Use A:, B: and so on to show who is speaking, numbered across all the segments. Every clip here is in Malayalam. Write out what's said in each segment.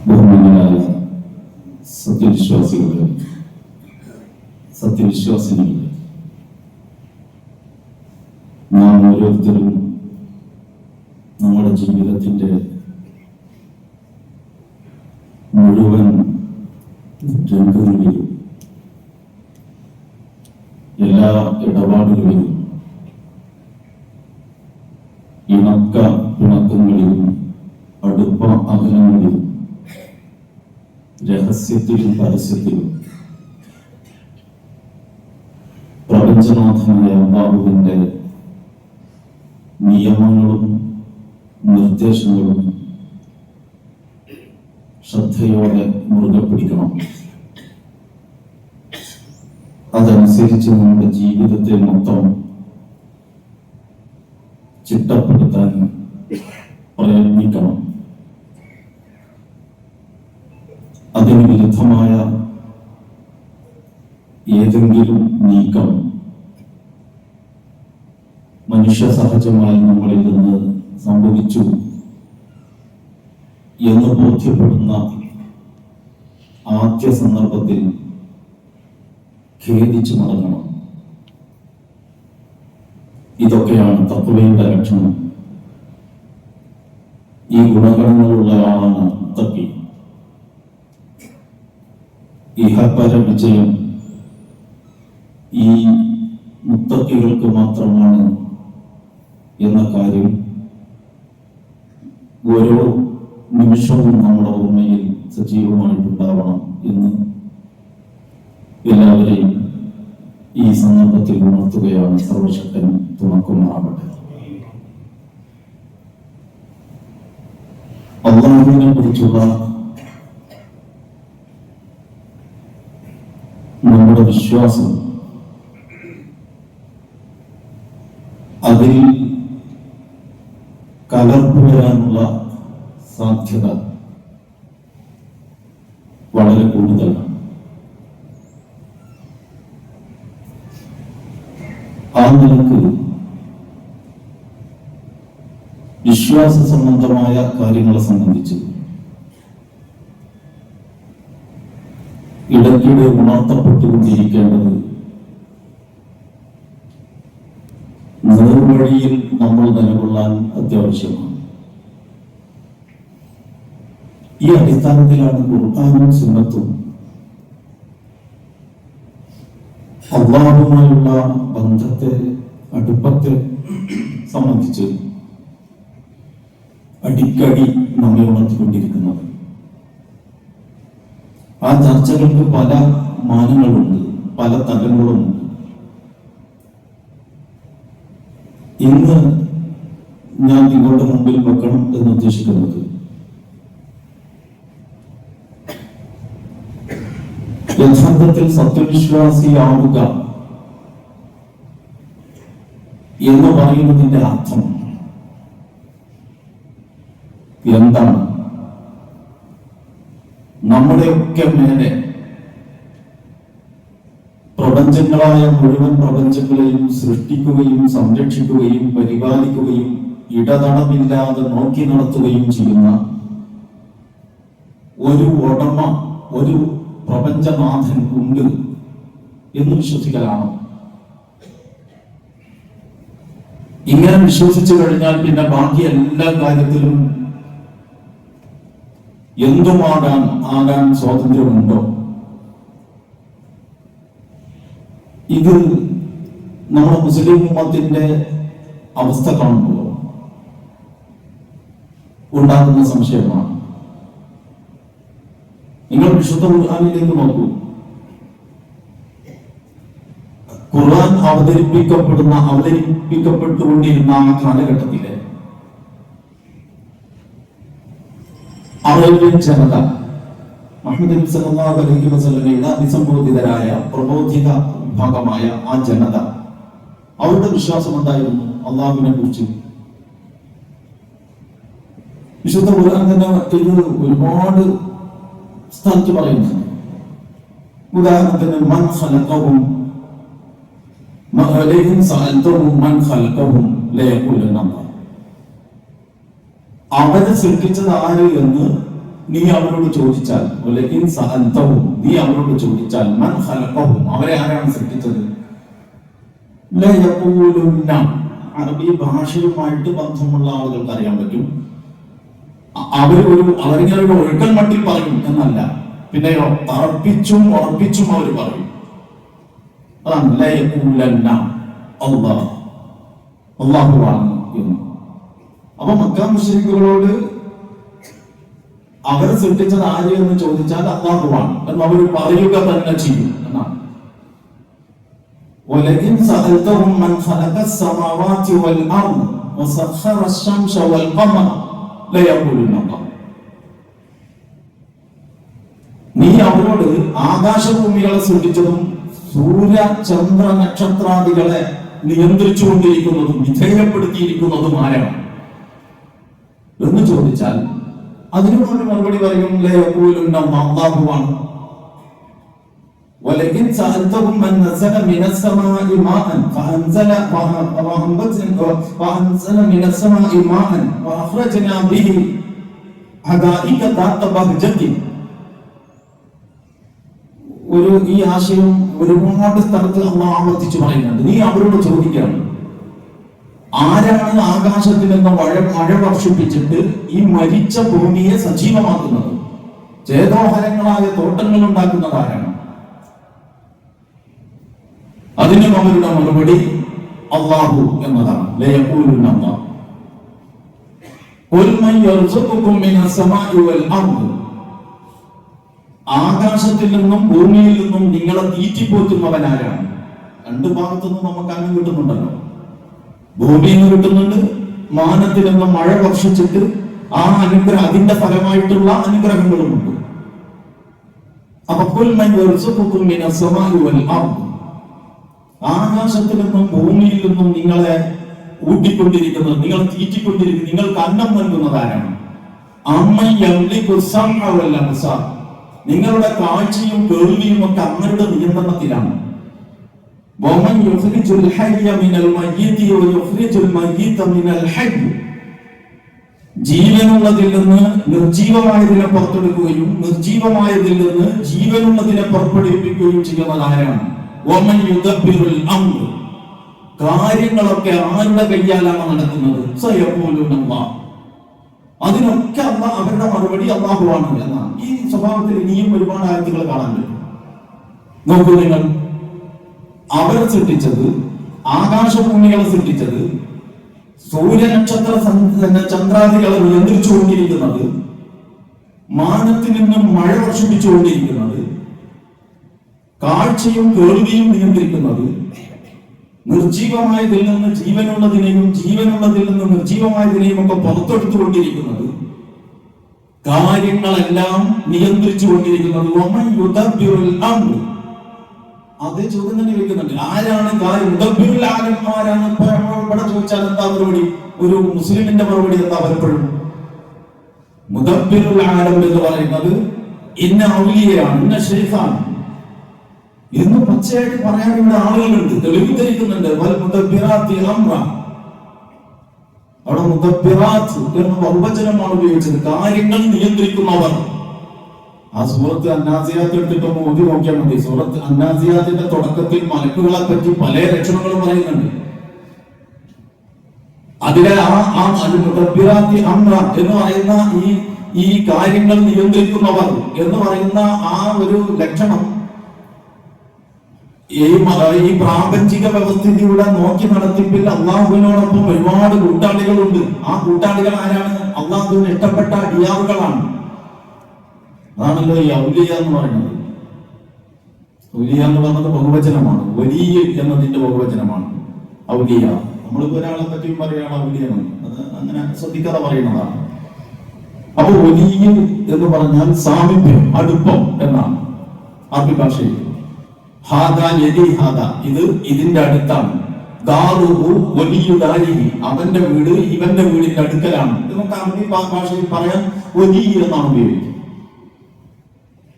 A: ബഹുമാനായ സത്യവിശ്വാസികളെ സത്യവിശ്വാസിനികളെ നാം ഓരോരുത്തരും നമ്മുടെ ജീവിതത്തിന്റെ മുഴുവൻ രംഗങ്ങളിലും എല്ലാ ഇടപാടുകളിലും ഇണക്ക രഹസ്യത്തിലും പരസ്യത്തിലും. പ്രപഞ്ചനാഥനായ അള്ളാഹുവിന്റെ നിയമങ്ങളും നിർദ്ദേശങ്ങളും ശ്രദ്ധയോടെ മുറുകെ പിടിക്കണം. അതനുസരിച്ച് നമ്മുടെ ജീവിതത്തെ മൊത്തം ചിട്ടപ്പെടുത്താൻ പ്രയത്നിക്കണം അതിന് വിരുദ്ധമായ ഏതെങ്കിലും നീക്കം മനുഷ്യ സഹജമായി നമ്മളിൽ നിന്ന് സംഭവിച്ചു എന്ന് ബോധ്യപ്പെടുന്ന ആദ്യ സന്ദർഭത്തിൽ ഖേദിച്ചു മടങ്ങണം. ഇതൊക്കെയാണ് തത്വയുടെ ലക്ഷണം. ഈ ഗുണഗണങ്ങളുള്ള ആളാണ് തക്കി ഇഹപര വിജയം ഈ മുത്തക്കികൾക്ക് മാത്രമാണ് എന്ന കാര്യം ഓരോ നിമിഷവും നമ്മുടെ ഓർമ്മയിൽ സജീവമായിട്ടുണ്ടാവണം എന്ന് എല്ലാവരെയും ഈ സന്ദർഭത്തിൽ ഉണർത്തുകയാണ് സർവശക്തൻ തുണക്കുമാറാവട്ടെ അള്ളാഹുവിനെ കുറിച്ചുള്ള നമ്മുടെ വിശ്വാസം അതിൽ കലർപ്പ് വരാനുള്ള സാധ്യത വളരെ കൂടുതലാണ്. ആ നിലയ്ക്ക് വിശ്വാസ സംബന്ധമായ കാര്യങ്ങളെ സംബന്ധിച്ച് ഇടയ്ക്കിടെ ഉണർത്തപ്പെട്ടുകൊണ്ടിരിക്കേണ്ടത് നേർവഴിയിൽ നമ്മൾ നിലകൊള്ളാൻ അത്യാവശ്യമാണ്. ഈ അടിസ്ഥാനത്തിലാണ് ഖുർആാനും സുന്നത്തും അള്ളാഹുമായുള്ള ബന്ധത്തെ അടുപ്പത്തെ സംബന്ധിച്ച് അടിക്കടി നമ്മെ ഉണർത്തിക്കൊണ്ടിരിക്കുന്നത്. ആ ചർച്ചകൾക്ക് പല മാനങ്ങളുണ്ട് പല തലങ്ങളുമുണ്ട് ഇന്ന് ഞാൻ നിങ്ങളുടെ മുമ്പിൽ വെക്കണം എന്ന് ഉദ്ദേശിക്കുന്നത്. യഥാർത്ഥത്തിൽ സത്യവിശ്വാസിയാവുക എന്ന് പറയുന്നതിന്റെ അർത്ഥം എന്താണ്? നമ്മുടെയൊക്കെ മേലെ പ്രപഞ്ചങ്ങളായ മുഴുവൻ പ്രപഞ്ചങ്ങളെയും സൃഷ്ടിക്കുകയും സംരക്ഷിക്കുകയും പരിപാലിക്കുകയും ഇടതടമില്ലാതെ നോക്കി നടത്തുകയും ചെയ്യുന്ന ഒരു ഉടമ ഒരു പ്രപഞ്ചനാഥൻ ഉണ്ട് എന്ന് വിശ്വസിക്കലാണ്. ഇങ്ങനെ വിശ്വസിച്ചു കഴിഞ്ഞാൽ പിന്നെ ബാക്കി എല്ലാ കാര്യത്തിലും എന്തുമാകാൻ ആകാൻ സ്വാതന്ത്ര്യമുണ്ടോ? ഇത് നമ്മുടെ മുസ്ലിം മതത്തിന്റെ അവസ്ഥ കാണുമ്പോൾ ഉണ്ടാകുന്ന സംശയമാണ്. നിങ്ങൾ വിശുദ്ധ ഖുർആാനിലേക്ക് നോക്കൂ. ഖുർആൻ അവതരിപ്പിക്കപ്പെടുന്ന അവതരിപ്പിക്കപ്പെട്ടുകൊണ്ടിരുന്ന ആ കാലഘട്ടത്തിലെ അറേബ്യൻ ജനത മുഹമ്മദ് അലൈഹി വസല്ലമയുടെ അഭിസംബോധിതരായ പ്രബോധിത വിഭാഗമായ ആ ജനത അവരുടെ വിശ്വാസം എന്തായിരുന്നു അള്ളാഹുവിനെ കുറിച്ച്. വിശുദ്ധ ഖുർആൻ തന്നെ ഇത് ഒരുപാട് സ്ഥലത്ത് പറയുന്നു. ഉദാഹരണത്തിന് മൻ സഅൽതഹും മൻ ഖലഖഹും അവരെ സൃഷ്ടിച്ചത് ആര് എന്ന് നീ അവരോട് ചോദിച്ചാൽ സഅൽതഹും നീ അവരോട് ചോദിച്ചാൽ മൻ ഹലക്കവും അവരെ ആരാണ് സൃഷ്ടിച്ചത്? അറബി ഭാഷയുമായിട്ട് ബന്ധമുള്ള ആളുകൾക്ക് അറിയാൻ പറ്റും. അവർ ഒരു അവരിങ്ങനെ ഒരു ഒഴുക്കൽ മട്ടിൽ പറയും എന്നല്ല. പിന്നെയോ തറപ്പിച്ചും ഉറപ്പിച്ചും അവർ പറയും. അതാണ് അള്ളാഹു. അല്ലാഹ് അള്ളാഹുവാണ് എന്ന് അപ്പൊ മക്ക മുസ്ലിക്കുകളോട് അവർ സൃഷ്ടിച്ചത് ആര് എന്ന് ചോദിച്ചാൽ അള്ളാഹുവാണ് എന്ന് അവർ പറയുക തന്നെ ചെയ്യും എന്നാണ് ولئن سألتهم من خلق السماوات والأرض وسخر الشمس والقمر ليقولن الله നീ അവരോട് ആകാശഭൂമികളെ സൃഷ്ടിച്ചതും സൂര്യ ചന്ദ്ര നക്ഷത്രാദികളെ നിയന്ത്രിച്ചുകൊണ്ടിരിക്കുന്നതും വിധേയപ്പെടുത്തിയിരിക്കുന്നതും ആരാണ് എന്ന് ചോദിച്ചാൽ അതിനോട് മറുപടി പറയും ലയഖൂലുന്ന അല്ലാഹുവാണ് ولئن سألتهم من نزل من السماء ماء فأنزل وأنزل من السماء ماء وأخرجنا به حدائق ذات بهجة ഒരു ഈ ആശയം ഒരുപാട് സ്ഥലത്ത് അമ്മ ആവർത്തിച്ച് പറയുന്നുണ്ട് നീ അവരോട് ചോദിക്കുകയാണ് ആരാണ് ആകാശത്തിൽ നിന്ന് മഴ മഴ വർഷിപ്പിച്ചിട്ട് ഈ മരിച്ച ഭൂമിയെ സജീവമാക്കുന്നത്? ചേതോഹരങ്ങളായ തോട്ടങ്ങൾ ഉണ്ടാക്കുന്നത് ആരാണ്? അതിനും അവരുടെ മറുപടി അള്ളാഹു എന്നതാണ്. ആകാശത്തിൽ നിന്നും ഭൂമിയിൽ നിന്നും നിങ്ങളെ തീറ്റിപ്പോറ്റുന്നവൻ ആരാണ്? രണ്ടു ഭാഗത്തു നിന്നും നമുക്ക് അങ്ങ് കിട്ടുന്നുണ്ടല്ലോ. ഭൂമിയിൽ നിന്ന് കിട്ടുന്നുണ്ട് മാനത്തിൽ നിന്ന് മഴ വർഷിച്ചിട്ട് ആ അനുഗ്രഹം അതിന്റെ ഫലമായിട്ടുള്ള അനുഗ്രഹങ്ങളുമുണ്ട്. അപ്പൊ ആകാശത്തിൽ നിന്നും ഭൂമിയിൽ നിന്നും നിങ്ങളെ ഊട്ടിക്കൊണ്ടിരിക്കുന്നത് നിങ്ങൾ തീറ്റിക്കൊണ്ടിരിക്കുന്നത് നിങ്ങൾക്ക് അന്നം നൽകുന്നത് ആരാണ്? അമ്മ നിങ്ങളുടെ കാഴ്ചയും കേൾവിയും ഒക്കെ അങ്ങയുടെ നിയന്ത്രണത്തിലാണ്. ومن يخرج الحي من الميت ويخرج الميت من الحي ജീവനുള്ളതിൽ നിന്ന് നിർജീവമായതിനെ പുറത്തെടുക്കുകയും നിർജീവമായതിൽ നിന്ന് ജീവനുള്ളതിനെ പുറപ്പെടുവിപ്പിക്കുകയും ചെയ്യുന്നത് ആരാണ് ഒമൻ യുദ്ധബിറുൽ അംർ കാര്യങ്ങളൊക്കെ ആരുടെ കയ്യാലാണ് നടക്കുന്നത് സയഖൂലുന അല്ലാഹ്. അതിനൊക്കെ അല്ല അവരുടെ മറുപടി അള്ളാഹുവാണ് എന്നാണ് ഈ സ്വഭാവത്തിൽ ഇനിയും ഒരുപാട് ആയത്തുകൾ കാണാൻ പറ്റും നോക്കൂ നിങ്ങൾ അവരെ സൃഷ്ടിച്ചത് ആകാശഭൂമികളെ സൃഷ്ടിച്ചത് സൂര്യനക്ഷത്ര ചന്ദ്രാദികളെ നിയന്ത്രിച്ചുകൊണ്ടിരിക്കുന്നത് മാനത്തിൽ നിന്നും മഴ വർഷിപ്പിച്ചുകൊണ്ടിരിക്കുന്നത് കാഴ്ചയും കേൾവിയും നിയന്ത്രിക്കുന്നത് നിർജീവമായതിൽ നിന്ന് ജീവനുള്ളതിനെയും ജീവനുള്ളതിൽ നിന്ന് നിർജീവമായതിനെയും ഒക്കെ പുറത്തെടുത്തുകൊണ്ടിരിക്കുന്നത് കാര്യങ്ങളെല്ലാം നിയന്ത്രിച്ചു കൊണ്ടിരിക്കുന്നത്. അതേ ചോദ്യം തന്നെ വെക്കുന്നുണ്ട് ആരാണ് ആരാണ്? ഇവിടെ ചോദിച്ചാൽ എന്താ മറുപടി? ഒരു മുസ്ലിമിന്റെ മറുപടി എന്താ പലപ്പോഴും? ആലം എന്ന് പറയുന്നത് ഇന്ന ഔലിയാണ് ഇന്ന ഷെയ്ഖാണ് എന്ന് പച്ചയായിട്ട് പറയാൻ ഇവിടെ ആളുകളുണ്ട്. തെളിവിദ്ധരിക്കുന്നുണ്ട് വൽ അംറ. അവിടെ മുദബ്ബിറാത്ത് എന്ന ബഹുവചനമാണ് ഉപയോഗിച്ചത്. കാര്യങ്ങൾ നിയന്ത്രിക്കുന്നവർ. ആ സൂറത്ത് അന്നാസിയാത്ത് എടുത്തിട്ട് ഒന്ന് ഓതി നോക്കിയാൽ മതി. സൂറത്ത് അന്നാസിയാത്തിന്റെ തുടക്കത്തിൽ മലക്കുകളെ പറ്റി പല ലക്ഷണങ്ങളും പറയുന്നുണ്ട്. അതിലെ ആ ആ അംറ എന്ന് പറയുന്ന ഈ ഈ കാര്യങ്ങൾ നിയന്ത്രിക്കുന്നവർ എന്ന് പറയുന്ന ആ ഒരു ലക്ഷണം ഈ ഈ പ്രാപഞ്ചിക വ്യവസ്ഥിതിയുടെ നോക്കി നടത്തിപ്പിൽ അള്ളാഹുവിനോടൊപ്പം ഒരുപാട് കൂട്ടാളികളുണ്ട്. ആ കൂട്ടാളികൾ ആരാണ്? അള്ളാഹുവിന് ഇഷ്ടപ്പെട്ട അടിയാറുകളാണ് അതാണല്ലോ ഈ ഔലിയ എന്ന് പറയുന്നത്. ഔലിയ എന്ന് പറയുന്നത് ബഹുവചനമാണ്. വലിയ എന്നതിന്റെ ബഹുവചനമാണ്. ഔലിയ. നമ്മളിപ്പോ ഒരാളെ പറ്റിയും പറയുകയാണ് എന്ന്. അത് അങ്ങനെ ശ്രദ്ധിക്കാതെ പറയുന്നതാണ്. അപ്പൊ വലിയ എന്ന് പറഞ്ഞാൽ സാമീപ്യം അടുപ്പം എന്നാണ് അറബി ഭാഷയിൽ. ഇത് ഇതിന്റെ അടുത്താണ്. അവന്റെ വീട് ഇവന്റെ വീടിന്റെ അടുക്കലാണ്. നമുക്ക് അറബി ഭാഷയിൽ പറയാൻ വലിയ എന്നാണ് ഉപയോഗിക്കുന്നത്.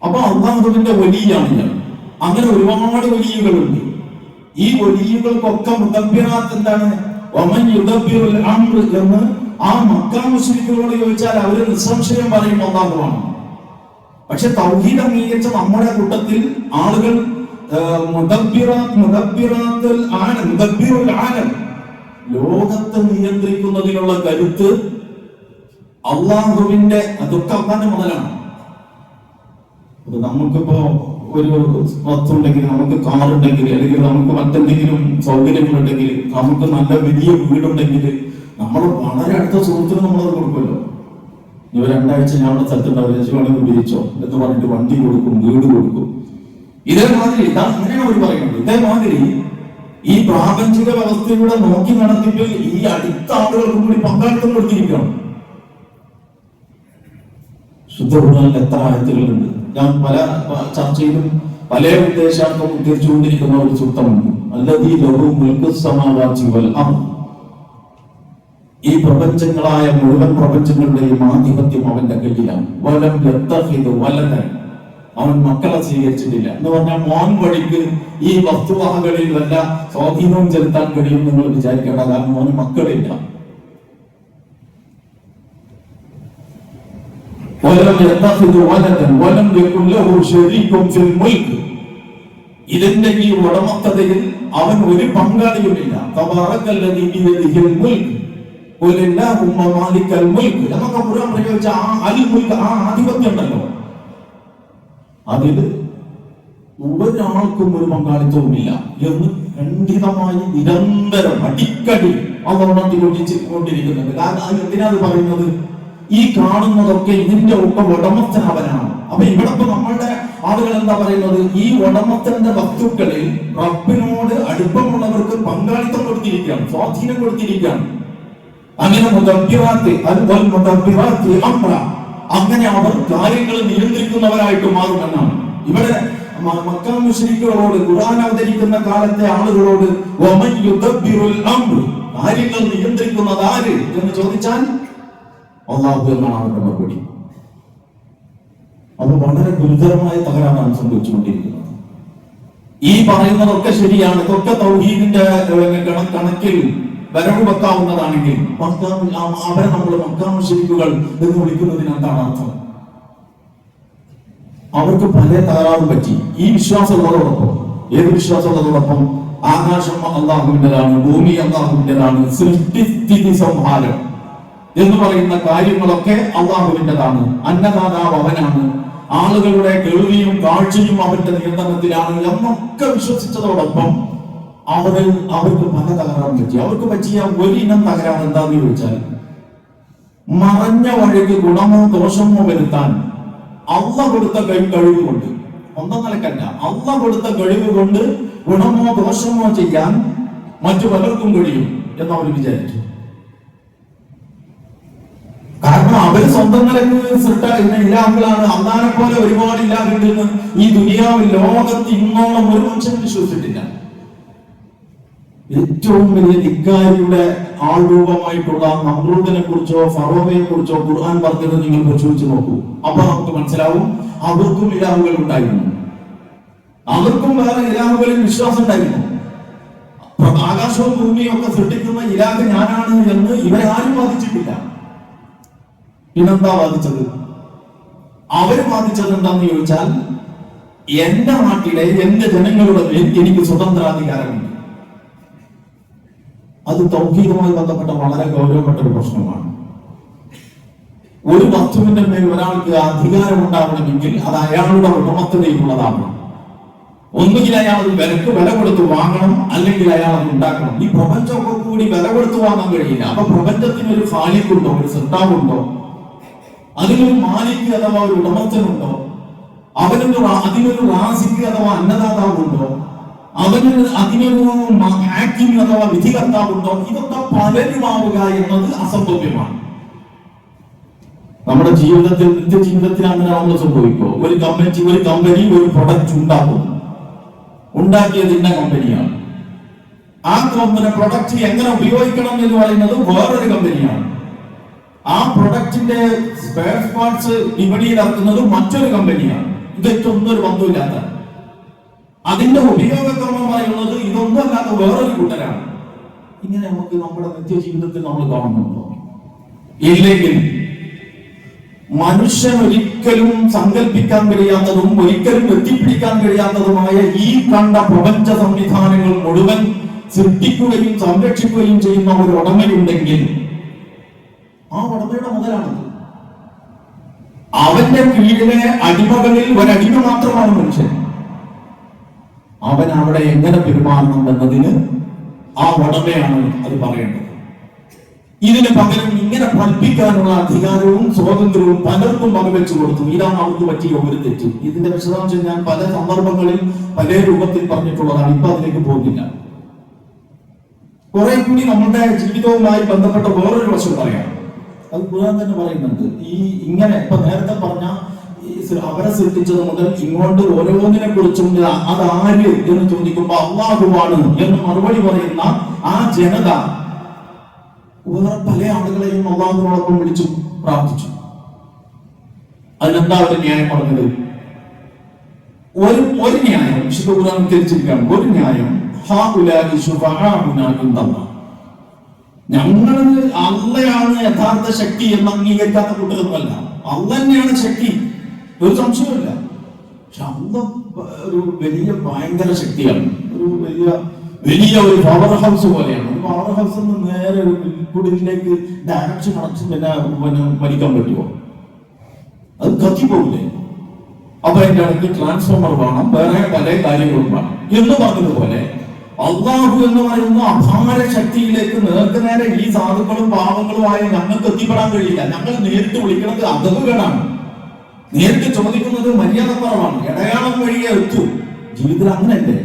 A: അപ്പൊ അള്ളാഹുവിന്റെ വലിയാണ് ഞാൻ. അങ്ങനെ ഒരുപാട് വലിയകളുണ്ട്. ഈ വലിയകൾക്കൊക്കെ മുദബ്ബിറാത്ത് എന്താണ്? ഒമൻ യുദബ്ബിറുൽ അംർ എന്ന് ആ മക്ക ചോദിച്ചാൽ അവർ നിസ്സംശയം പറയും ഒന്നാമതാണ്. പക്ഷെ തൗഹീദ് അംഗീകരിച്ച നമ്മുടെ കൂട്ടത്തിൽ ആളുകൾ ആ, മുദബ്ബിറാത്ത് മുദബ്ബിറാത്തുൽ ആലം മുദബ്ബിറുൽ ലോകത്തെ നിയന്ത്രിക്കുന്നതിനുള്ള കരുത്ത് അള്ളാഹുവിന്റെ തന്നെ മുതലാണ്. നമുക്കിപ്പോ ഒരു വസ്തുണ്ടെങ്കിൽ നമുക്ക് കാറുണ്ടെങ്കിൽ അല്ലെങ്കിൽ നമുക്ക് മറ്റെന്തെങ്കിലും സൗകര്യങ്ങളുണ്ടെങ്കിൽ നമുക്ക് നല്ല വലിയ വീടുണ്ടെങ്കിൽ നമ്മൾ വളരെ അടുത്ത സുഹൃത്തിന് നമ്മളത് കൊടുക്കുമല്ലോ. ഇവ രണ്ടാഴ്ച ഞാൻ അവിടെ സ്ഥലത്തുണ്ടാവില്ല വേണമെങ്കിൽ പിരിച്ചോ എന്ന് പറഞ്ഞിട്ട് വണ്ടി കൊടുക്കും വീട് കൊടുക്കും. ഇതേമാതിരി ഇതാണ് ഇങ്ങനെയാണ് അവർ പറയുന്നത്. ഇതേമാതിരി ഈ പ്രാപഞ്ചിക വ്യവസ്ഥയിലൂടെ നോക്കി നടത്തിയിട്ട് ഈ അടുത്ത ആളുകൾക്കും കൂടി പങ്കാളിത്തം കൊടുത്തിരിക്കുകയാണ് ശുദ്ധ എത്ര ആയത്തുകളുണ്ട്? ഞാൻ പല ചർച്ച ചർച്ചയിലും പല ഉദ്ദേശാർത്ഥം ഉദ്ധരിച്ചുകൊണ്ടിരിക്കുന്ന ഒരു സൂക്തമുണ്ട്. ഈ പ്രപഞ്ചങ്ങളായ മുഴുവൻ പ്രപഞ്ചങ്ങളുടെയും ആധിപത്യം അവന്റെ കയ്യിലാണ്. വലം വലതൻ അവൻ മക്കളെ സ്വീകരിച്ചിട്ടില്ല. എന്ന് പറഞ്ഞാൽ മോൻ വഴിക്ക് ഈ വസ്തുവാഹകളിൽ വല്ല സ്വാധീനവും ചെലുത്താൻ കഴിയും നിങ്ങൾ വിചാരിക്കേണ്ട. കാരണം മോന് മക്കളില്ല. ولم يتخذ ولدا ولم يكن له شريك في الملك ഇതിന്റെ ഈ ഉടമസ്ഥതയിൽ അവൻ ഒരു പങ്കാളിയുമില്ല തബാറക്കല്ലദീ ബിയദിഹിൽ മുൽക്ക് ഖുൽ ഇല്ലാഹുമ്മ മാലിക്കൽ മുൽക്ക് എന്നൊക്കെ ഖുർആൻ പ്രയോഗിച്ച ആ അൽ മുൽക്ക് ആ ആധിപത്യം ഉണ്ടല്ലോ അതിൽ ഒരാൾക്കും ഒരു പങ്കാളിത്തവുമില്ല എന്ന് ഖണ്ഡിതമായി നിരന്തരം അടിക്കടി അവർ ഉണർത്തിക്കൊണ്ടിരിക്കുന്നുണ്ട് കാരണം അത് എന്തിനാ അത് പറയുന്നത് ഈ കാണുന്നതൊക്കെ ഇതിന്റെ ഒക്കെ ഉടമസ്ഥൻ അവനാണ് അപ്പൊ ഇവിടെ നമ്മളുടെ ആളുകൾ എന്താ പറയുന്നത്? ഈ ഉടമസ്ഥന്റെ വസ്തുക്കളിൽ റബ്ബിനോട് അടുപ്പമുള്ളവർക്ക് പങ്കാളിത്തം കൊടുത്തിരിക്കുകയാണ് സ്വാധീനം കൊടുത്തിരിക്കുകയാണ്. അങ്ങനെ അമ്ര അങ്ങനെ അവർ കാര്യങ്ങൾ നിയന്ത്രിക്കുന്നവരായിട്ട് മാറുമെന്നാണ്. ഇവിടെ മക്ക മുശ്രിക്കുകളോട് ഖുർആൻ അവതരിക്കുന്ന കാലത്തെ ആളുകളോട് കാര്യങ്ങൾ നിയന്ത്രിക്കുന്നത് ആര് എന്ന് ചോദിച്ചാൽ അള്ളാഹു എന്നാണ് അവരുടെ മറുപടി. അത് വളരെ ഗുരുതരമായ തകരാറാണ് സംഭവിച്ചുകൊണ്ടിരിക്കുന്നത്. ഈ പറയുന്നതൊക്കെ ശരിയാണ്. ഇതൊക്കെ തൗഹീദിന്റെ കണക്കിൽ വരവ് വെക്കാവുന്നതാണെങ്കിൽ അവരെ നമ്മൾ മക്കാമുശരിക്കുകൾ എന്ന് വിളിക്കുന്നതിന് എന്താണ് അർത്ഥം? അവർക്ക് പല തകരാറും പറ്റി. ഈ വിശ്വാസമുള്ളതോടൊപ്പം ഏത് വിശ്വാസമുള്ളതോടൊപ്പം ആകാശം അള്ളാഹുവിന്റെതാണ് ഭൂമി അള്ളാഹുവിന്റെതാണ് സൃഷ്ടിസ്ഥിതി സംഹാരം. എന്ന് പറയുന്ന കാര്യങ്ങളൊക്കെ അള്ളാഹുവിന്റെതാണ്. അന്നദാതാവ് അവനാണ്. ആളുകളുടെ കേൾവിയും കാഴ്ചയും അവന്റെ നിയന്ത്രണത്തിലാണ്. എന്നൊക്കെ വിശ്വസിച്ചതോടൊപ്പം അവരിൽ അവർക്ക് പല തകരാറും പറ്റി. അവർക്ക് പറ്റിയ ഒരിനം തകരാറ് എന്താന്ന് ചോദിച്ചാൽ മറഞ്ഞ വഴിക്ക് ഗുണമോ ദോഷമോ വരുത്താൻ അള്ള കൊടുത്ത കഴി കഴിവ് കൊണ്ട് ഒന്നും നിലക്കല്ല അള്ള കൊടുത്ത കഴിവ് കൊണ്ട് ഗുണമോ ദോഷമോ ചെയ്യാൻ മറ്റു പലർക്കും കഴിയും എന്ന് അവർ വിചാരിച്ചു കാരണം അവർ സ്വന്തം നിലയ്ക്ക് സൃഷ്ട ഇല്ലാക്കളാണ് അന്നാനെ പോലെ ഒരുപാട് ഇലാഹുണ്ടെന്ന് ഈ ദുനിയാവ് ലോകത്ത് ഇന്നോളം ഒരു മനുഷ്യൻ വിശ്വസിച്ചിട്ടില്ല. ഏറ്റവും വലിയ ധിക്കാരിയുടെ ആൾരൂപമായിട്ടുള്ള നമ്രൂദിനെ കുറിച്ചോ ഫറോബയെ കുറിച്ചോ ഖുർആൻ പറഞ്ഞത് നിങ്ങൾ പരിശോധിച്ച് നോക്കൂ. അപ്പൊ നമുക്ക് മനസ്സിലാവും അവർക്കും ഇലാഹുകൾ ഉണ്ടായിരുന്നു. അവർക്കും വേറെ ഇലാഹുകളിൽ വിശ്വാസം ഉണ്ടായിരുന്നു. ആകാശവും ഭൂമിയും ഒക്കെ സൃഷ്ടിക്കുന്ന ഇലാഹ് ഞാനാണ് എന്ന് ഇവരാരും വാദിച്ചിട്ടില്ല. പിന്നെന്താ വാദിച്ചത് അവർ വാദിച്ചത് എന്താന്ന് ചോദിച്ചാൽ എന്റെ നാട്ടിലെ എന്റെ ജനങ്ങളുടെ മേൽ എനിക്ക് സ്വതന്ത്രാധികാരമുണ്ട്. അത് തൗഹീദുമായി ബന്ധപ്പെട്ട വളരെ ഗൗരവപ്പെട്ട ഒരു പ്രശ്നമാണ്. ഒരു വസ്തുവിന്റെ മേൽ ഒരാൾക്ക് അധികാരം ഉണ്ടാവണമെങ്കിൽ അത് അയാളുടെ ഉടമസ്ഥതയിലുള്ളതാവണം ഒന്നുകിൽ അയാൾ വിലക്ക് വില കൊടുത്ത് വാങ്ങണം അല്ലെങ്കിൽ അയാൾ അത് ഉണ്ടാക്കണം. ഈ പ്രപഞ്ചമൊക്കെ കൂടി വില കൊടുത്ത് വാങ്ങാൻ കഴിയില്ല. അപ്പൊ പ്രപഞ്ചത്തിന് ഒരു ഫാലിക്കുണ്ടോ ഒരു ശ്രദ്ധാവുണ്ടോ? അതിനൊരു മാലിക്ക് അഥവാ ഒരു ഉടമസ്ഥനുണ്ടോ? അവനൊരു അതിനൊരു റാസിക്ക് അഥവാ അന്നദാതാവുണ്ടോ? അവന് അതിനൊരു ഹാക്കിംഗ് അഥവാ വിധികർത്താവുണ്ടോ? ഇതൊക്കെ പലരുമാവുക എന്നത് അസംഭവ്യമാണ്. നമ്മുടെ ജീവിതത്തിൽ നിത്യ ജീവിതത്തിൽ അങ്ങനെ നമ്മൾ സംഭവിക്കോ ഒരു കമ്പനി ഒരു കമ്പനി ഒരു പ്രൊഡക്റ്റ് ഉണ്ടാക്കുന്നു ഉണ്ടാക്കിയത് ഇന്ന കമ്പനിയാണ് ആ കമ്പനി പ്രൊഡക്റ്റ് എങ്ങനെ ഉപയോഗിക്കണം എന്ന് പറയുന്നത് വേറൊരു കമ്പനിയാണ് ആ പ്രൊഡക്റ്റിന്റെ സ്പെയർ പാർട്സ് വിപണിയിൽ ഇറക്കുന്നത് മറ്റൊരു കമ്പനിയാണ് ഇതൊക്കെ ഒന്നും ഒരു ബന്ധമില്ലാത്ത. അതിന്റെ ഉപയോഗക്രമം പറയുന്നത് ഇതൊന്നും അല്ലാത്ത വേറൊരു കൂട്ടരാണ്. ഇങ്ങനെ നമുക്ക് നമ്മുടെ നിത്യജീവിതത്തിൽ നമ്മൾ കാണുന്നുണ്ടോ ഇല്ലെങ്കിൽ മനുഷ്യൻ ഒരിക്കലും സങ്കല്പിക്കാൻ കഴിയാത്തതും ഒരിക്കലും എത്തിപ്പിടിക്കാൻ കഴിയാത്തതുമായ ഈ കണ്ട പ്രപഞ്ച സംവിധാനങ്ങൾ മുഴുവൻ സൃഷ്ടിക്കുകയും സംരക്ഷിക്കുകയും ചെയ്യുന്ന ഒരു ഉടമയുണ്ടെങ്കിൽ ആ ഉടമയുടെ മുതലാണ്. അവന്റെ കീഴിലെ അടിമകളിൽ ഒരടിമ മാത്രമാണ് മനുഷ്യൻ. അവൻ അവിടെ എങ്ങനെ പെരുമാറണം എന്നതിന് ആ ഉടമയാണ് അത് പറയേണ്ടത്. ഇതിന് പകരം ഇങ്ങനെ പഠിപ്പിക്കാനുള്ള അധികാരവും സ്വാതന്ത്ര്യവും പലർക്കും പങ്കുവെച്ചു കൊടുത്തു. ഇതാണ് അവർക്ക് പറ്റിയ ഒരു തെറ്റ്. ഇതിന്റെ വിശദാംശം ഞാൻ പല സന്ദർഭങ്ങളിൽ പല രൂപത്തിൽ പറഞ്ഞിട്ടുള്ളതാണ്. ഇപ്പൊ അതിലേക്ക് പോകുന്നില്ല. കുറെ കൂടി നമ്മുടെ ജീവിതവുമായി ബന്ധപ്പെട്ട വേറൊരു വശം പറയാം. അത് ഖുർആൻ തന്നെ പറയുന്നുണ്ട്. ഈ ഇങ്ങനെ ഇപ്പൊ നേരത്തെ പറഞ്ഞ അവരെ സൃഷ്ടിച്ചത് മുതൽ ഇങ്ങോട്ട് ഓരോന്നിനെ കുറിച്ചും അതാര് എന്ന് ചോദിക്കുമ്പോ അള്ളാഹുവാണ് എന്ന് മറുപടി പറയുന്ന ആ ജനത വേറെ പല ആളുകളെയും അള്ളാഹുവിനോടൊപ്പം വിളിച്ചു പ്രാർത്ഥിച്ചു. അതിനെന്താ ഒരു ന്യായം പറഞ്ഞത്? ഒരു ഒരു ന്യായം വിശുദ്ധ ഖുർആൻ തിരിച്ചിരിക്കുകയാണ് ഒരു ന്യായം ഹാ ഹാഉലാഇ ശുഫആഉനാ ഇൻദല്ലാഹ്. ഞങ്ങൾ അള്ളയാണ് യഥാർത്ഥ ശക്തി എന്ന് അംഗീകരിക്കാത്ത കൂട്ടരൊന്നുമല്ല. അള്ള തന്നെയാണ് ശക്തി. ഒരു സംശയമില്ല പക്ഷെ അള്ള ഒരു വലിയ ഭയങ്കര ശക്തിയാണ്. ഒരു വലിയ വലിയ ഒരു പവർ ഹൗസ് പോലെയാണ്. ഒരു പവർ ഹൗസ് നേരെ ഒരു കുടിലേക്ക് ഡയറക്ഷൻ അടച്ച് പിന്നെ പിന്നെ വലിക്കാൻ പറ്റുമോ അത് കത്തിപ്പോകില്ലേ അപ്പൊ അതിന്റെ ഇടയ്ക്ക് ട്രാൻസ്ഫോമർ വേണം. വേറെ പല കാര്യങ്ങളും വേണം. എന്ന് പറഞ്ഞതുപോലെ അള്ളാഹു എന്ന് പറയുന്ന അപാര ശക്തിയിലേക്ക് നേർക്ക് നേരെ ഈ സാധുക്കളും പാവങ്ങളുമായ ഞങ്ങൾക്ക് എത്തിപ്പെടാൻ കഴിയില്ല. ഞങ്ങൾ നേരിട്ട് വിളിക്കുന്നത് അതവുകളാണ് നേരിട്ട് ചോദിക്കുന്നത് മര്യാദ കുറവാണ് ഇടയാളം വഴിയെ എത്തൂ. ജീവിതത്തിൽ അങ്ങനെയല്ലേ?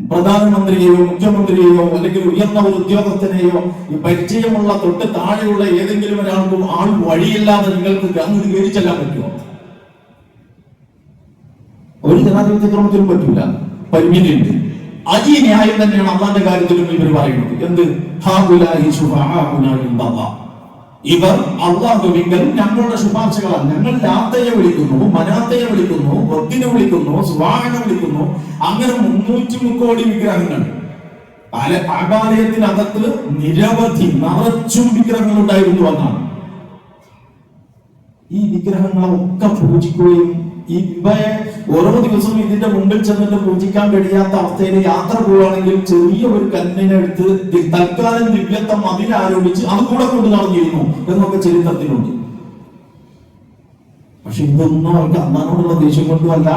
A: പ്രധാനമന്ത്രിയെയോ മുഖ്യമന്ത്രിയെയോ അല്ലെങ്കിൽ ഉയർന്ന ഒരു ഉദ്യോഗസ്ഥനെയോ ഈ പരിചയമുള്ള തൊട്ട് താഴെയുള്ള ഏതെങ്കിലും ഒരാൾക്കും ആൾ വഴിയില്ലാതെ നിങ്ങൾക്ക് അങ്ങ് കയറി പറ്റുമോ? ഒരു ജനാധിപത്യ ക്രമത്തിലും പറ്റൂല. പരിമിതിയുണ്ട്. അത് ന്യായം തന്നെയാണ് അള്ളാന്റെ കാര്യത്തിലും ഇവർ പറയുന്നത്. എന്ത്. ഇവർ അള്ളാഹുവിങ്കൽ ഞങ്ങളുടെ ശുപാർശകളാണ് ഞങ്ങൾ ലാത്തയെ വിളിക്കുന്നു മനാത്തയെ വിളിക്കുന്നു വദ്ദിനെ വിളിക്കുന്നു സുവാഹനെ വിളിക്കുന്നു. അങ്ങനെ മുന്നൂറ്റി മുക്കോടി വിഗ്രഹങ്ങൾ. പല ആകാലയത്തിനകത്ത് നിരവധി നിറച്ചും വിഗ്രഹങ്ങൾ ഉണ്ടായിരുന്നു എന്നാണ് ഈ വിഗ്രഹങ്ങളൊക്കെ പൂജിക്കുകയും ഈ ഓരോ ദിവസവും ഇതിന്റെ മുമ്പിൽ ചെന്നിട്ട് പൂജിക്കാൻ കഴിയാത്ത അവസ്ഥയിൽ യാത്ര പോവുകയാണെങ്കിൽ ചെറിയ ഒരു കല്ലിനെടുത്ത് തൽക്കാലം ദിവ്യത്വം അതിൽ ആരോപിച്ച് അത് കൂടെ കൊണ്ട് നടന്നിരുന്നു എന്നൊക്കെ ചരിത്രത്തിലുണ്ട്. പക്ഷെ ഇതൊന്നും അവർക്ക് അമ്മാനോടുള്ള ദേഷ്യം കൊണ്ടുമല്ല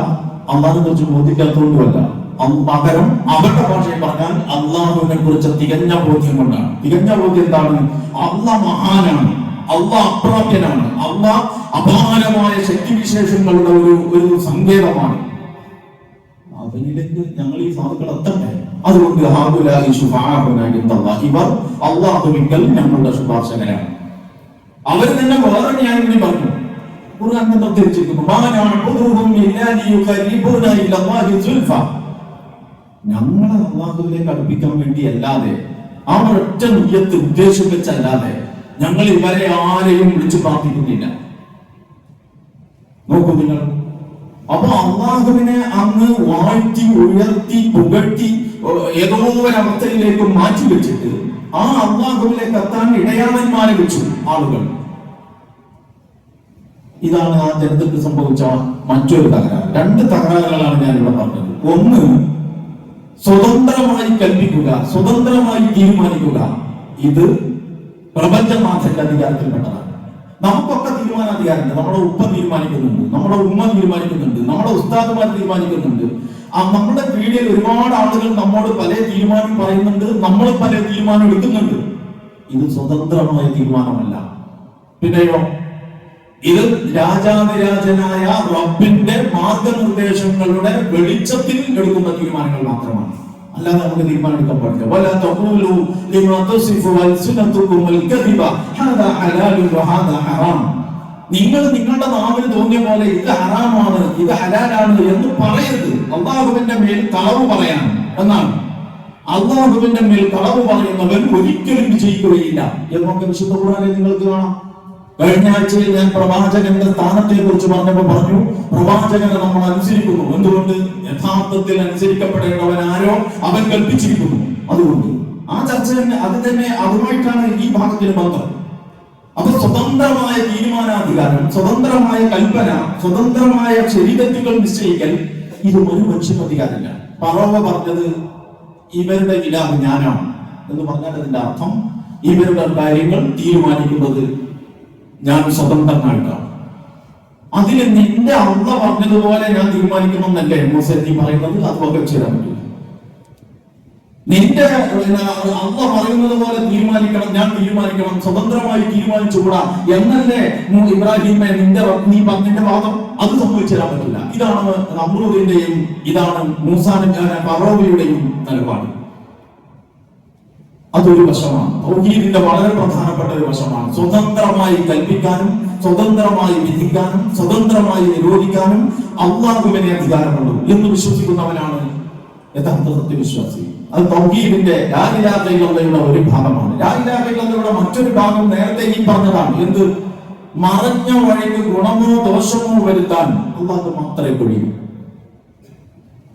A: അമ്മാനെ കുറിച്ച് ബോധിക്കാത്തതുകൊണ്ടുമല്ല. പകരം അവരുടെ ഭാഷയിൽ പറഞ്ഞാൽ അള്ളാഹുവിനെ കുറിച്ച് തികഞ്ഞ ബോധ്യം കൊണ്ടാണ്. തികഞ്ഞ ബോധ്യം എന്താണ്? അള്ള മഹാനാണ്. അള്ളാഹ് അപ്രാപ്യനാണ്. അള്ളാഹ് അപാരമായ ശക്തിവിശേഷങ്ങളുടെ ഒരു ഒരു സങ്കേതമാണ്. അവനിലേക്ക് ഞങ്ങൾ ഈ സാധുക്കൾ എത്തട്ടെ അതുകൊണ്ട്. ഇവർ ഞങ്ങളുടെ ശുപാർശകരാണ്. അവർ തന്നെ വേറെ ഞാൻ കൂടി പറഞ്ഞു. ഞങ്ങളെ അള്ളാഹുവിലേക്ക് അടുപ്പിക്കാൻ വേണ്ടി അല്ലാതെ ആ ഒറ്റ നിയത്ത് ഉദ്ദേശം വെച്ചല്ലാതെ ഞങ്ങൾ ഇവരെ ആരെയും വിളിച്ചു പ്രാർത്ഥിക്കുന്നില്ല. നോക്കൂ നിങ്ങൾ. അപ്പൊ അള്ളാഹുവിനെ അങ്ങ് വാഴ്ത്തി ഉയർത്തി പുകഴ്ത്തി ഏതോ ഒരവസ്ഥയിലേക്ക് മാറ്റി വെച്ചിട്ട് ആ അള്ളാഹുവിലേക്ക് എത്താൻ ഇടയാളന്മാരെ വെച്ചു ആളുകൾ. ഇതാണ് ആ ജനത്തിന് സംഭവിച്ച മറ്റൊരു തകരാറ്. രണ്ട് തകരാറുകളാണ് ഞാൻ ഇവിടെ പറഞ്ഞത്. ഒന്ന് സ്വതന്ത്രമായി കൽപ്പിക്കുക സ്വതന്ത്രമായി തീരുമാനിക്കുക. ഇത് പ്രപഞ്ചനാഥന്റെ അധികാരത്തിൽപ്പെട്ടതാണ് നമുക്കൊക്കെ തീരുമാനാധികാരമുണ്ട്. നമ്മുടെ ഉപ്പ തീരുമാനിക്കുന്നുണ്ട്. നമ്മുടെ ഉമ്മ തീരുമാനിക്കുന്നുണ്ട്. നമ്മുടെ ഉസ്താദുമാർ തീരുമാനിക്കുന്നുണ്ട്. ആ നമ്മുടെ വീടിയിൽ ഒരുപാട് ആളുകൾ നമ്മോട് പല തീരുമാനം പറയുന്നുണ്ട്. നമ്മൾ പല തീരുമാനം എടുക്കുന്നുണ്ട്. ഇത് സ്വതന്ത്രമായ തീരുമാനമല്ല. പിന്നെയോ? ഇത് രാജാതിരാജനായ റബ്ബിന്റെ മാർഗനിർദ്ദേശങ്ങളുടെ വെളിച്ചത്തിൽ എടുക്കുന്ന തീരുമാനങ്ങൾ മാത്രമാണ്. അല്ലാതെ നമുക്ക് തീരുമാനം എടുക്കാൻ പാടില്ല. വല തഖൂലു ലിമാ തസിഫു അൽസിനതുകും അൽകദിബ ഹാദാ ഹലാലു വഹാദാ ഹറാം. നിങ്ങൾ നിങ്ങളുടെ നാവിന് തോന്നിയ പോലെ ഇത് ഹറാമാണ് ഇത് ഹലാലാണ് എന്ന് പറയരുത്. അള്ളാഹുവിന്റെ മേൽ കളവ് പറയാൻ. എന്നാണ്. അള്ളാഹുവിന്റെ മേൽ കളവ് പറയുന്നവൻ ഒരിക്കലും വിജയിക്കുകയില്ല എന്നൊക്കെ വിശുദ്ധ ഖുർആനിൽ നിങ്ങൾക്ക് കാണാം. കഴിഞ്ഞ ആഴ്ചയിൽ ഞാൻ പ്രവാചകന്റെ സ്ഥാനത്തെ കുറിച്ച് പറഞ്ഞപ്പോൾ പറഞ്ഞു പ്രവാചകനെ നമ്മൾ അനുസരിക്കുന്നു. എന്തുകൊണ്ട്? യഥാർത്ഥത്തിൽ അനുസരിക്കപ്പെടേണ്ടവൻ ആരോ അവൻ കൽപ്പിച്ചിരിക്കുന്നു. അതുകൊണ്ട് ആ ചർച്ച തന്നെ അത് തന്നെ അതുമായിട്ടാണ് ഈ ഭാഗത്തിന് ബന്ധം അപ്പൊ സ്വതന്ത്രമായ തീരുമാനാധികാരം സ്വതന്ത്രമായ കൽപ്പന സ്വതന്ത്രമായ ശരീരത്തുകൾ നിശ്ചയിക്കൽ ഇത് ഒരു മനുഷ്യനും അധികാരമില്ല പറവ പറഞ്ഞത് ഇവരുടെ ഇലാഹ് ഞാനാണ് എന്ന് പറഞ്ഞാൽ അതിന്റെ അർത്ഥം ഇവരുടെ കാര്യങ്ങൾ തീരുമാനിക്കുന്നത് ഞാൻ സ്വതന്ത്രനായിട്ടാണ് അതിന് നിന്റെ അമ്മ പറഞ്ഞതുപോലെ ഞാൻ തീരുമാനിക്കണമെന്നല്ലേ എസ് നീ പറയുന്നത്? അത് ചെയ്യാൻ പറ്റില്ല. നിന്റെ അമ്മ പറയുന്നത് പോലെ തീരുമാനിക്കണം ഞാൻ തീരുമാനിക്കണം സ്വതന്ത്രമായി തീരുമാനിച്ചുകൂടാ എന്നല്ലേ ഇബ്രാഹിമെ നിന്റെ നീ ഭാഗം വാദം? അത് സംഭവിച്ചു തരാൻ പറ്റില്ല. ഇതാണ് അമ്രൂദിന്റെയും ഇതാണ് മൂസാന ഫറോബിയുടെയും നിലപാട്. അതൊരു വശമാണ്. വളരെ പ്രധാനപ്പെട്ട ഒരു വശമാണ്. സ്വതന്ത്രമായി കൽപ്പിക്കാനും സ്വതന്ത്രമായി വിധിക്കാനും സ്വതന്ത്രമായി നിരോധിക്കാനും അള്ളാഹുവിനെ അധികാരമുള്ളൂ എന്ന് വിശ്വസിക്കുന്നവനാണ് യഥാർത്ഥ സത്യവിശ്വാസി. അത് തൗഹീദിന്റെ രാജിരാജയുടെ ഒരു ഭാഗമാണ്. രാജിരാജയുടെ മറ്റൊരു ഭാഗം നേരത്തെ ഈ പറഞ്ഞതാണ്. എന്ത്? മറഞ്ഞ വഴിക്ക് ഗുണമോ ദോഷമോ വരുത്താൻ അള്ളാഹ് മാത്രമേ കഴിയൂ.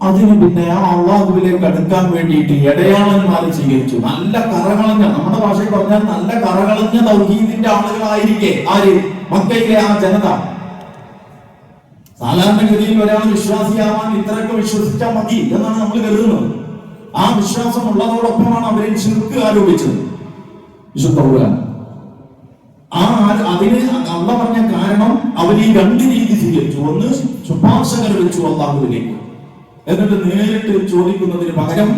A: അതിന് പിന്നെ ആ അള്ളാഹുവിലേക്ക് അടുക്കാൻ വേണ്ടിയിട്ട് ഇടയാളന്മാരെ സ്വീകരിച്ചു. നല്ല കറകളഞ്ഞ നമ്മുടെ ഭാഷയിൽ പറഞ്ഞാൽ നല്ല കറകളഞ്ഞ തൗഹീദിന്റെ ആളുകളായിരിക്കെ ആര്? മക്കയിലെ ആ ജനത. സാധാരണഗതിയിൽ ഒരാൾ വിശ്വാസിയാവാൻ ഇത്രയൊക്കെ വിശ്വസിച്ചാൽ മതി എന്നാണ് നമ്മൾ കരുതുന്നത്. ആ വിശ്വാസം ഉള്ളതോടൊപ്പമാണ് അവരെ ശിർക്ക് ആരോപിച്ചത്. വിശുദ്ധ. ആ അതിന് അള്ള പറഞ്ഞ കാരണം അവർ ഈ രണ്ട് രീതി സ്വീകരിച്ചു. ഒന്ന് ശുപാർശകർ വെച്ചു അള്ളാഹുവിലേക്ക്. എന്നിട്ട് നേരിട്ട് ചോദിക്കുന്നതിന് പകരം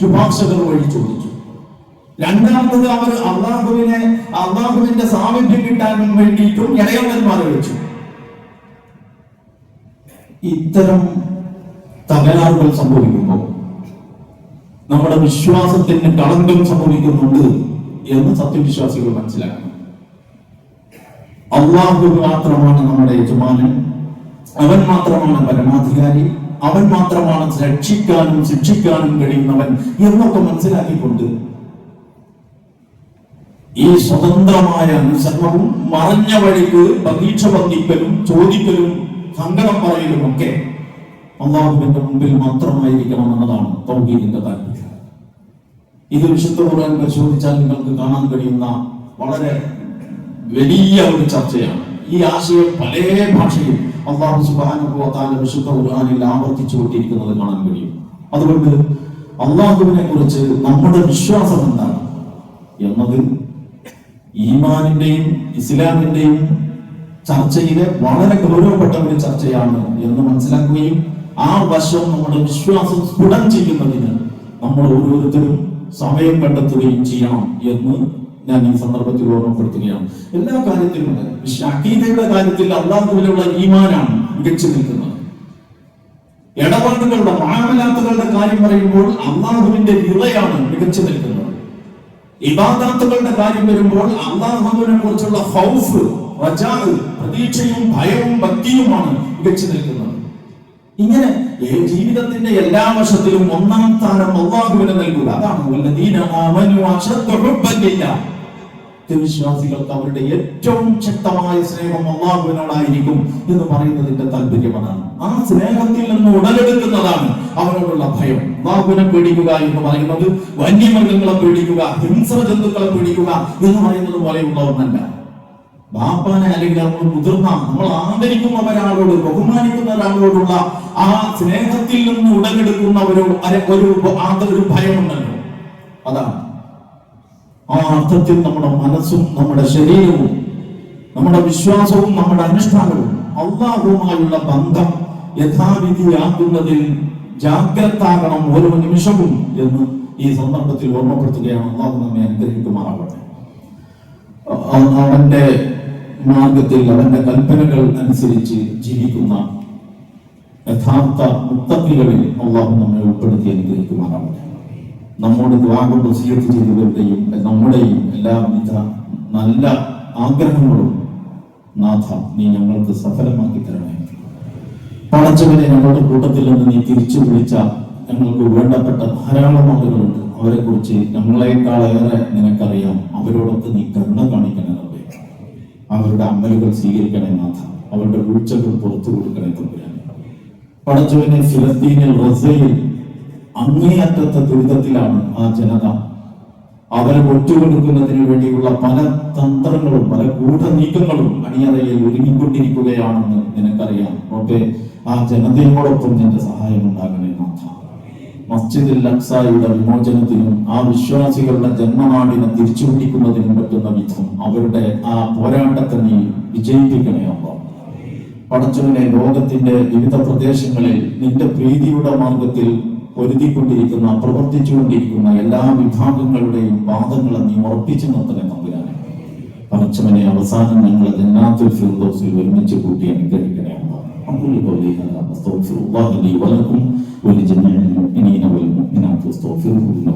A: ശുപാർശകൾ വഴി ചോദിച്ചു. രണ്ടാമത്തത് അവർ അള്ളാഹുവിനെ അള്ളാഹുവിന്റെ സാമീപ്യം കിട്ടാൻ വേണ്ടിയിട്ടും ഇടയന്മാരെ വിളിച്ചു. ഇത്തരം തകരാറുകൾ സംഭവിക്കുമ്പോൾ നമ്മുടെ വിശ്വാസത്തിന് കളങ്കം സംഭവിക്കുന്നുണ്ട് എന്ന് സത്യവിശ്വാസികൾ മനസ്സിലാക്കണം. അള്ളാഹു മാത്രമാണ് നമ്മുടെ യജമാനൻ അവൻ മാത്രമാണ് പരമാധികാരി അവൻ മാത്രമാണ് രക്ഷിക്കാനും ശിക്ഷിക്കാനും കഴിയുന്നവൻ എന്നൊക്കെ മനസ്സിലാക്കിക്കൊണ്ട് ഈ സ്വതന്ത്രമായ അനുസരണവും മറഞ്ഞ വഴിക്ക് പ്രതീക്ഷ ബന്ധിക്കലും ചോദിക്കലും സങ്കടം പറയലും ഒക്കെ അള്ളാഹുവിന്റെ മുമ്പിൽ മാത്രമായിരിക്കണം എന്നതാണ് തൗഹീദിന്റെ താല്പര്യം. ഇത് വിശുദ്ധ ഖുർആൻ പരിശോധിച്ചാൽ നിങ്ങൾക്ക് കാണാൻ കഴിയുന്ന വളരെ വലിയ ഒരു ചർച്ചയാണ്. ഈ ആശയം പല ഭാഷയിൽ അള്ളാഹു സുബ്ഹാനഹു വിശുദ്ധ തആല ആവർത്തിച്ചു കൊണ്ടിരിക്കുന്നത് കാണാൻ കഴിയും. അതുകൊണ്ട് അള്ളാഹുവിനെ കുറിച്ച് നമ്മുടെ വിശ്വാസം എന്താണ്? എന്നത് ഈമാനിന്റെയും ഇസ്ലാമിന്റെയും ചർച്ചയിലെ വളരെ ഗൗരവപ്പെട്ട ഒരു ചർച്ചയാണ് എന്ന് മനസ്സിലാക്കുകയും ആ വശം നമ്മുടെ വിശ്വാസം സ്ഫുടം ചെയ്യുന്നതിന് നമ്മൾ ഓരോരുത്തരും സമയം കണ്ടെത്തുകയും ചെയ്യണം എന്ന് ഞാൻ ഈ സന്ദർഭത്തിൽ ഓർമ്മപ്പെടുത്തുകയാണ്. എല്ലാ കാര്യത്തിലും പക്ഷെ അഖീദയുടെ കാര്യത്തിൽ അള്ളാഹുവിലുള്ള ഈമാനാണ് മികച്ചു നിൽക്കുന്നത്. ഇടപാടുകളുടെ മാമലാത്തുകളുടെ കാര്യം പറയുമ്പോൾ അള്ളാഹുവിന്റെ വിളയാണ് മികച്ചു നിൽക്കുന്നത്. ഇബാദാത്തുകളുടെ കാര്യം വരുമ്പോൾ അള്ളാഹുവിനെ കുറിച്ചുള്ള ഹൗഫ് റജാഹ് പ്രതീക്ഷയും ഭയവും ഭക്തിയുമാണ് മികച്ചു നിൽക്കുന്നത്. ഇങ്ങനെ ജീവിതത്തിന്റെ എല്ലാ വശത്തിലും ഒന്നാം സ്ഥാനം അള്ളാഹുവിനെ നൽകുക. അതാണ് സത്യവിശ്വാസികൾക്ക് അവരുടെ ഏറ്റവും ശക്തമായ സ്നേഹം അള്ളാഹുവിനോടായിരിക്കും എന്ന് പറയുന്നതിന്റെ താല്പര്യം അതാണ്. ആ സ്നേഹത്തിൽ നിന്ന് ഉടലെടുക്കുന്നതാണ് അവനോടുള്ള ഭയം. അള്ളാഹുവിനെ പേടിക്കുക എന്ന് പറയുന്നത് വന്യമൃഗങ്ങളെ പേടിക്കുക ഹിംസ്ര ജന്തുക്കളെ പേടിക്കുക എന്ന് പറയുന്നത് പോലെയുള്ള ഒന്നല്ല. ബാപ്പാനെ അല്ലെങ്കിൽ നമ്മൾ മുതിർന്ന നമ്മൾ ആദരിക്കുന്ന ഒരാളോട് ബഹുമാനിക്കുന്ന ഒരാളോടുള്ള ആ സ്നേഹത്തിൽ നിന്ന് ഉടലെടുക്കുന്ന ഒരു ഒരു ഭയമുണ്ടല്ലോ അതാണ്. ആ അർത്ഥത്തിൽ നമ്മുടെ മനസ്സും നമ്മുടെ ശരീരവും നമ്മുടെ വിശ്വാസവും നമ്മുടെ അനുഷ്ഠാനവും അള്ളാഹുമായുള്ള ബന്ധം യഥാവിധിയാക്കുന്നതിൽ ജാഗ്രതാകണം ഓരോ നിമിഷവും എന്ന് ഈ സന്ദർഭത്തിൽ ഓർമ്മപ്പെടുത്തുകയാണ് അള്ളാഹു നമ്മെ അനുഗ്രഹിക്കുമാറാവട്ടെ അവ- അവന്റെ മാർഗത്തിൽ അവന്റെ കൽപ്പനകൾ അനുസരിച്ച് ജീവിക്കുന്ന യഥാർത്ഥ മുത്തക്കികളിൽ അള്ളാഹു നമ്മെ ഉൾപ്പെടുത്തി അനുഗ്രഹിക്കുമാറാവട്ടെ നമ്മോട് ദ്വാകൊണ്ട് വസീയത്ത് ചെയ്തവരുടെയും നമ്മുടെയും എല്ലാവിധ നല്ല ആഗ്രഹങ്ങളും നാഥ നീ ഞങ്ങൾക്ക് സഫലമാക്കി തരണേ പടച്ചവനെ ഞങ്ങളുടെ കൂട്ടത്തിൽ നിന്ന് നീ തിരിച്ചു വിളിച്ച ഞങ്ങൾക്ക് വേണ്ടപ്പെട്ട ധാരാളം ആളുകളുണ്ട്. അവരെ കുറിച്ച് ഞങ്ങളെക്കാളേറെ നിനക്കറിയാം. അവരോടൊക്കെ നീ കരുണ കാണിക്കണേ തമ്പി അവരുടെ അമലുകൾ സ്വീകരിക്കണേ നാഥ. അവരുടെ വീഴ്ചകൾ പുറത്തു കൊടുക്കണേ തമ്പുരാൻ പടച്ചവനെ ഫിലസ്തീനിൽ റസയിൽ അങ്ങേയറ്റത്തെ ദുരിതത്തിലാണ് ആ ജനത. അവരെ ഒറ്റുകൊടുക്കുന്നതിന് വേണ്ടിയുള്ള പല തന്ത്രങ്ങളും പല ഗൂഢനീക്കങ്ങളും അണിയറയിൽ ഒരുങ്ങിക്കൊണ്ടിരിക്കുകയാണെന്ന് നിനക്കറിയാം. ഓക്കെ ആ ജനതയോടൊപ്പം നിന്റെ സഹായം ഉണ്ടാകണേ നാഥ മസ്ജിദുൽ വിമോചനത്തിനും ആ വിശ്വാസികളുടെ ജന്മനാടിനെ തിരിച്ചുപിടിക്കുന്നതിനും പറ്റുന്ന വിധം അവരുടെ ആ പോരാട്ടത്തെ നീ വിജയിപ്പിക്കണേ അമ്മ പടച്ചവനെ ലോകത്തിന്റെ വിവിധ പ്രദേശങ്ങളിൽ നിന്റെ പ്രീതിയുടെ മാർഗത്തിൽ പൊരുതിക്കൊണ്ടിരിക്കുന്ന പ്രവർത്തിച്ചുകൊണ്ടിരിക്കുന്ന എല്ലാ വിഭാഗങ്ങളുടെയും വാദങ്ങളെ നീ ഉറപ്പിച്ചു നിർത്തണേ നമ്പുരാനെ പടച്ചവനെ അവസാനം ഞങ്ങളെ ജന്നാത്തുൽ ഫിർദൗസിൽ ഒരുമിച്ച് കൂട്ടി അനുഗ്രഹിക്കണേ അമ്മ أقول قولي هذا أستغفر الله لي ولكم ولجميع المؤمنين والمؤمنات واستغفروه إنه